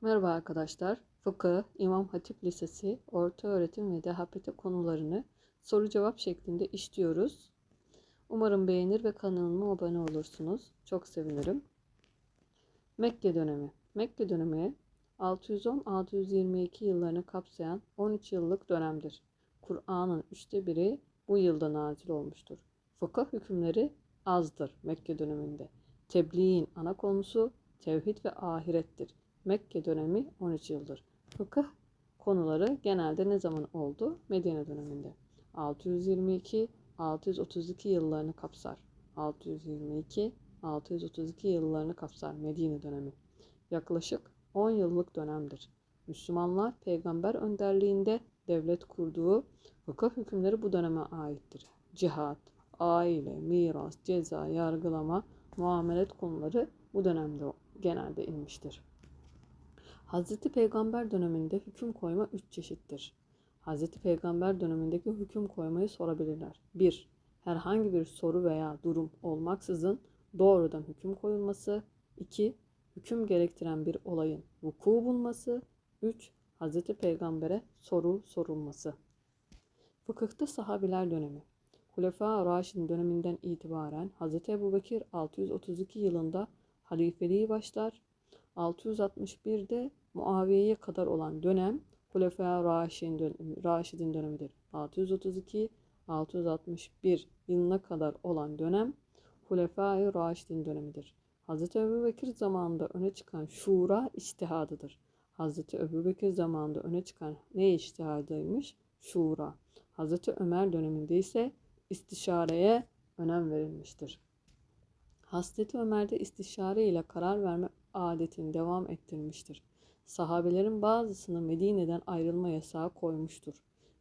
Merhaba arkadaşlar. Fıkıh, İmam Hatip Lisesi, orta öğretim ve DHPT konularını soru cevap şeklinde işliyoruz. Umarım beğenir ve kanalıma abone olursunuz. Çok sevinirim. Mekke dönemi. Mekke dönemi 610-622 yıllarını kapsayan 13 yıllık dönemdir. Kur'an'ın üçte biri bu yılda nazil olmuştur. Fıkıh hükümleri azdır Mekke döneminde. Tebliğin ana konusu tevhid ve ahirettir. Mekke dönemi 13 yıldır. Fıkıh konuları genelde ne zaman oldu? Medine döneminde. 622-632 yıllarını kapsar. 622-632 yıllarını kapsar Medine dönemi. Yaklaşık 10 yıllık dönemdir. Müslümanlar peygamber önderliğinde devlet kurduğu fıkıh hükümleri bu döneme aittir. Cihat, aile, miras, ceza, yargılama, muamelet konuları bu dönemde genelde inmiştir. Hazreti Peygamber döneminde hüküm koyma üç çeşittir. Hazreti Peygamber dönemindeki hüküm koymayı sorabilirler. 1. Herhangi bir soru veya durum olmaksızın doğrudan hüküm koyulması. 2. Hüküm gerektiren bir olayın vuku bulması. 3. Hazreti Peygamber'e soru sorulması. Fıkıhta sahabiler dönemi. Hulefâ Raşid'in döneminden itibaren Hz. Ebu Bekir 632 yılında halifeliği başlar. 661'de Muaviye'ye kadar olan dönem Hulefâ Raşid'in dönemi, Raşid'in dönemidir. 632 661 yılına kadar olan dönem Hulefâ-i Raşid'in dönemidir. Hz. Ebu Bekir zamanında öne çıkan şura iştihadıdır. Hz. Ebu Bekir zamanında öne çıkan ne iştihadıymış? Şura. Hz. Ömer döneminde ise istişareye önem verilmiştir. Hazreti Ömer'de istişare ile karar verme adetini devam ettirmiştir. Sahabelerin bazısını Medine'den ayrılma yasağı koymuştur.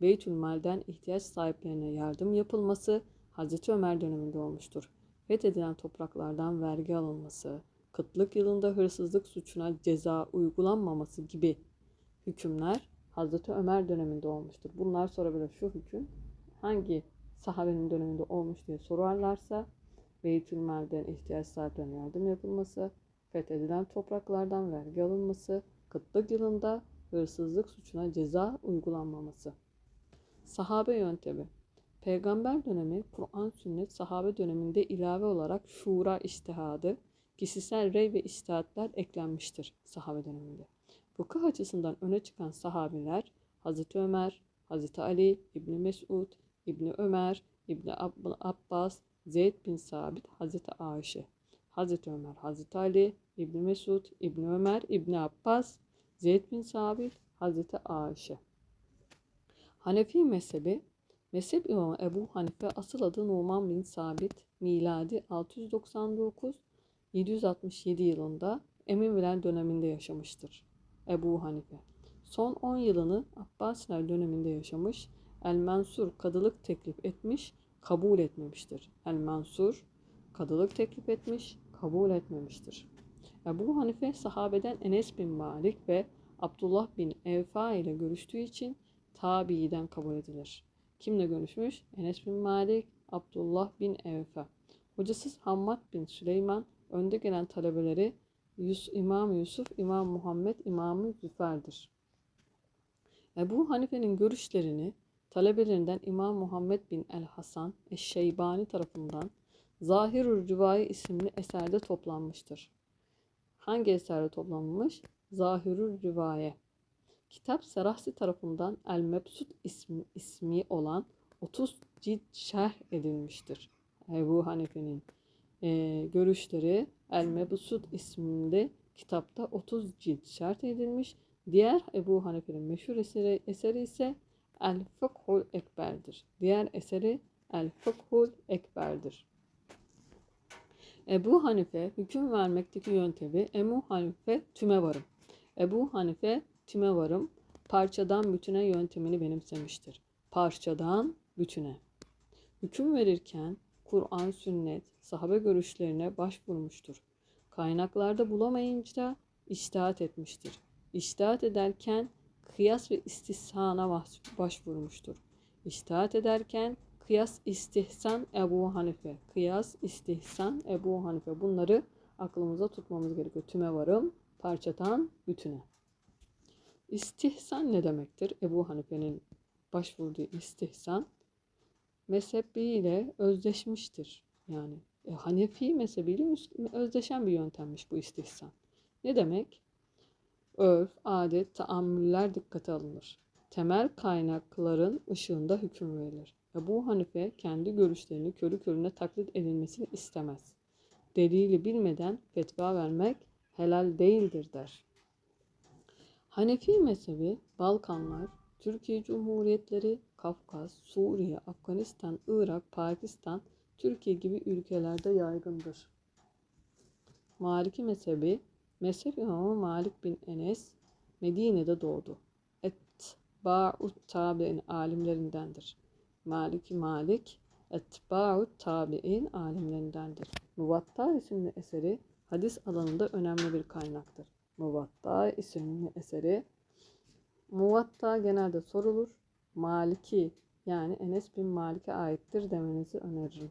Beytülmal'den ihtiyaç sahiplerine yardım yapılması Hazreti Ömer döneminde olmuştur. Fethedilen topraklardan vergi alınması, kıtlık yılında hırsızlık suçuna ceza uygulanmaması gibi hükümler Hazreti Ömer döneminde olmuştur. Bunlar sorabilir şu hüküm hangi sahabenin döneminde olmuş diye sorarlarsa Beytülmal'den ihtiyaç sahiplerine yardım yapılması, fethedilen topraklardan vergi alınması, kıtlık yılında hırsızlık suçuna ceza uygulanmaması. Sahabe yöntemi Peygamber dönemi, Kur'an sünnet sahabe döneminde ilave olarak şura iştihadı, kişisel rey ve iştihatler eklenmiştir sahabe döneminde. Fıkıh açısından öne çıkan sahabiler Hazreti Ömer, Hazreti Ali, İbni Mesud, İbni Ömer, İbni Abbas, Zeyd bin Sabit, Hazreti Ayşe, Hazreti Ömer, Hazreti Ali, İbni Mesud, İbni Ömer, İbni Abbas, Zeyd bin Sabit, Hazreti Ayşe. Hanefi mezhebi, mezhep imamı Ebu Hanife asıl adı Numan bin Sabit, miladi 699-767 yılında Emeviler döneminde yaşamıştır. Ebu Hanife. Son 10 yılını Abbasiler döneminde yaşamış, El-Mansur kadılık teklif etmiş, kabul etmemiştir. El-Mansur kadılık teklif etmiş, kabul etmemiştir. Ebu Hanife sahabeden Enes bin Malik ve Abdullah bin Evfa ile görüştüğü için tabiiden kabul edilir. Kimle görüşmüş? Enes bin Malik, Abdullah bin Evfa. Hocasız Hammad bin Süleyman, önde gelen talebeleri Yus, İmam Yusuf, İmam Muhammed, İmam Züfer'dir. Ebu Hanife'nin görüşlerini talebelerinden İmam Muhammed bin el Hasan Eşşeybani tarafından Zahirur Rivai isimli eserde toplanmıştır. Hangi eserde toplanmış? Zahirur Rivaye. Kitap Serahsi tarafından El Mebsut ismi, ismi olan 30 cilt şerh edilmiştir. Ebu Hanife'nin e, görüşleri El Mebsut isimli kitapta 30 cilt şerh edilmiş. Diğer Ebu Hanife'nin meşhur eseri, eseri ise El Fıkhul Ekber'dir. Diğer eseri El Fıkhul Ekber'dir. Ebu Hanife hüküm vermekteki yöntemi Ebu Hanife tüme varım. Ebu Hanife tüme varım parçadan bütüne yöntemini benimsemiştir. Parçadan bütüne. Hüküm verirken Kur'an, sünnet, sahabe görüşlerine başvurmuştur. Kaynaklarda bulamayınca iştihat etmiştir. İştihat ederken kıyas ve istihsana başvurmuştur. İştihat ederken kıyas istihsan Ebu Hanife. Kıyas istihsan Ebu Hanife. Bunları aklımıza tutmamız gerekiyor. Tüme varım, parçadan bütüne. İstihsan ne demektir? Ebu Hanife'nin başvurduğu istihsan mezhebiyle özdeşmiştir. Yani e, Hanefi mezhebiyle özdeşen bir yöntemmiş bu istihsan. Ne demek? Örf, adet, taammüller dikkate alınır. Temel kaynakların ışığında hüküm verilir. Ebu Hanife kendi görüşlerini körü körüne taklit edilmesini istemez. Delili bilmeden fetva vermek helal değildir der. Hanefi mezhebi Balkanlar, Türkiye Cumhuriyetleri, Kafkas, Suriye, Afganistan, Irak, Pakistan, Türkiye gibi ülkelerde yaygındır. Maliki mezhebi, mezhep imamı Malik bin Enes, Medine'de doğdu. Etba'ut tabi'in alimlerindendir. Maliki Malik, Etba'ut tabi'in alimlerindendir. Muvatta isimli eseri hadis alanında önemli bir kaynaktır. Muvatta isimli eseri Muvatta genelde sorulur. Maliki yani Enes bin Malik'e aittir demenizi öneririm.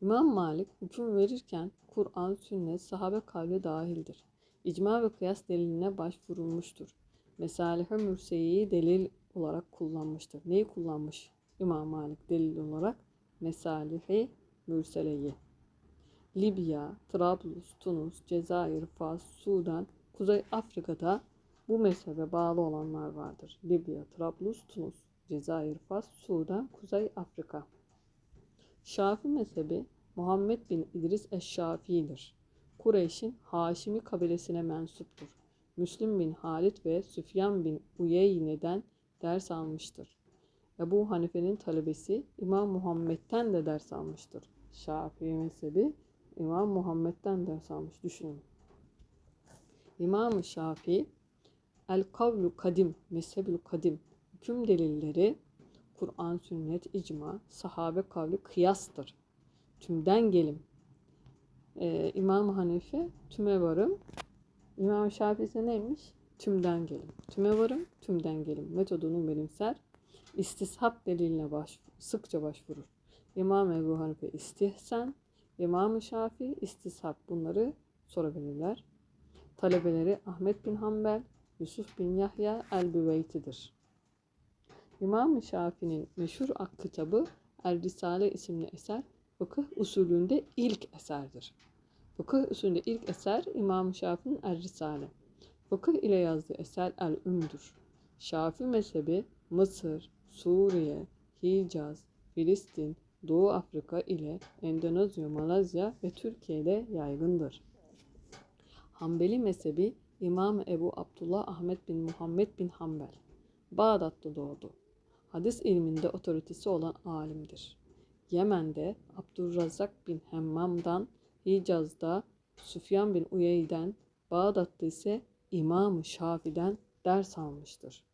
İmam Malik hüküm verirken Kur'an, sünnet, sahabe kavli dahildir. İcma ve kıyas deliline başvurulmuştur. Mesalih-i Mürseyi'yi delil olarak kullanmıştır. Neyi kullanmış İmam Malik delil olarak? Mesalih-i Mürsele'yi. Libya, Trablus, Tunus, Cezayir, Fas, Sudan, Kuzey Afrika'da bu mezhebe bağlı olanlar vardır. Libya, Trablus, Tunus, Cezayir, Fas, Sudan, Kuzey Afrika. Şafi mezhebi Muhammed bin İdris Eşşafi'dir. Kureyş'in Haşimi kabilesine mensuptur. Müslim bin Halid ve Süfyan bin Uyeyne'den ders almıştır. Ebu Hanife'nin talebesi İmam Muhammed'den de ders almıştır. Şafii mezhebi İmam Muhammed'den ders almış. Düşünün. İmam-ı Şafii El kavlu kadim, mezhebül kadim, hüküm delilleri Kur'an, sünnet, icma, sahabe kavli kıyastır. Tümden gelim. Ee, İmam Hanife tüme varım. İmam Şafii ise neymiş? Tümden gelim. Tüme varım, tümden gelim. Metodunu benimser. İstishab deliline baş, sıkça başvurur. İmam Ebu Hanife istihsan, İmam-ı Şafii istishab bunları sorabilirler. Talebeleri Ahmet bin Hanbel, Yusuf bin Yahya el-Büveyti'dir. İmam-ı Şafii'nin meşhur ak kitabı El Risale isimli eser fıkıh usulünde ilk eserdir. Fıkıh usulünde ilk eser İmam-ı Şafii'nin El Risale. Fıkıh ile yazdığı eser El Ümm'dür. Şafii mezhebi Mısır, Suriye, Hicaz, Filistin, Doğu Afrika ile Endonezya, Malezya ve Türkiye'de yaygındır. Hanbeli mezhebi İmam Ebu Abdullah Ahmet bin Muhammed bin Hanbel. Bağdat'ta doğdu. Hadis ilminde otoritesi olan alimdir. Yemen'de Abdurrazak bin Hemmam'dan, Hicaz'da Süfyan bin Uyey'den, Bağdat'ta ise İmam-ı Şafi'den ders almıştır.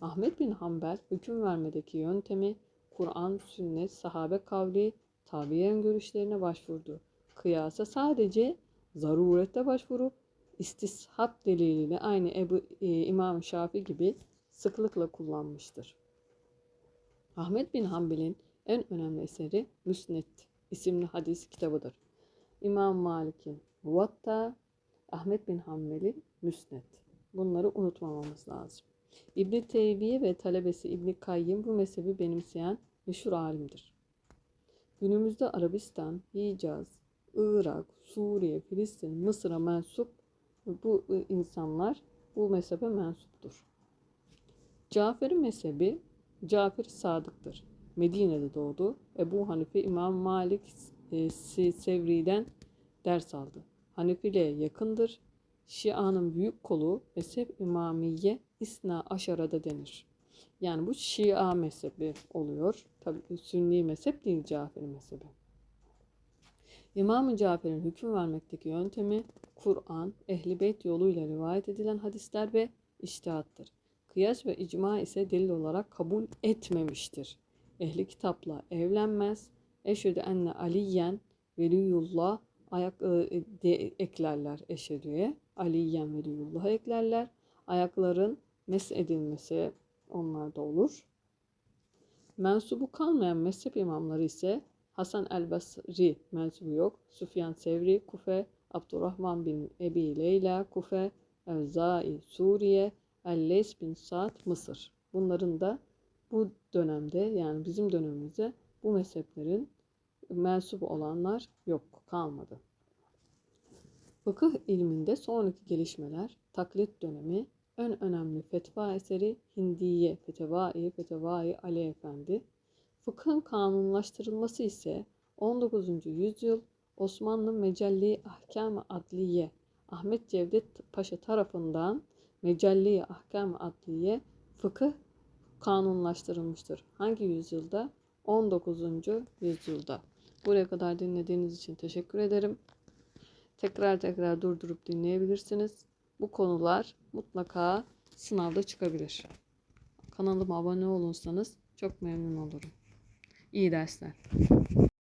Ahmet bin Hanbel hüküm vermedeki yöntemi Kur'an, sünnet, sahabe kavli, tabiyen görüşlerine başvurdu. Kıyasa sadece zarurette başvurup istishab deliliyle aynı Ebu e, İmam Şafi gibi sıklıkla kullanmıştır. Ahmet bin Hanbel'in en önemli eseri Müsned isimli hadis kitabıdır. İmam Malik'in Muvatta, Ahmet bin Hanbel'in Müsned. Bunları unutmamamız lazım. İbn Teymiye ve talebesi İbn Kayyim bu mezhebi benimseyen meşhur alimdir. Günümüzde Arabistan, Hicaz, Irak, Suriye, Filistin, Mısır'a mensup bu insanlar bu mezhebe mensuptur. Cafer'in mezhebi Cafer Sadık'tır. Medine'de doğdu. Ebu Hanife İmam Malik e, Sevri'den ders aldı. Hanefi'yle yakındır. Şia'nın büyük kolu mezhep İmamiye İsna Aşara'da denir. Yani bu Şia mezhebi oluyor. Tabi Sünni mezhep değil Cafer mezhebi. İmam-ı Cafer'in hüküm vermekteki yöntemi Kur'an, Ehli Beyt yoluyla rivayet edilen hadisler ve iştihattır. Kıyas ve icma ise delil olarak kabul etmemiştir. Ehli kitapla evlenmez. Eşhedü enne aliyen veliyullah ayak e, de, eklerler eşhedüye. Aliyen veliyullah eklerler. Ayakların mes edilmesi onlarda olur. Mensubu kalmayan mezhep imamları ise Hasan el-Basri mensubu yok. Süfyan Sevri, Kufe, Abdurrahman bin Ebi Leyla, Kufe, Evzai Suriye, Elleys bin Sa'd Mısır. Bunların da bu dönemde yani bizim dönemimizde bu mezheplerin mensup olanlar yok kalmadı. Fıkıh ilminde sonraki gelişmeler taklit dönemi en önemli fetva eseri Hindiye Fetevai Fetevai Ali Efendi. Fıkhın kanunlaştırılması ise 19. yüzyıl Osmanlı Mecelli Ahkam-ı Adliye Ahmet Cevdet Paşa tarafından Mecelli Ahkam-ı Adliye fıkıh kanunlaştırılmıştır. Hangi yüzyılda? 19. yüzyılda. Buraya kadar dinlediğiniz için teşekkür ederim. Tekrar tekrar durdurup dinleyebilirsiniz. Bu konular mutlaka sınavda çıkabilir. Kanalıma abone olursanız çok memnun olurum. İyi dersler.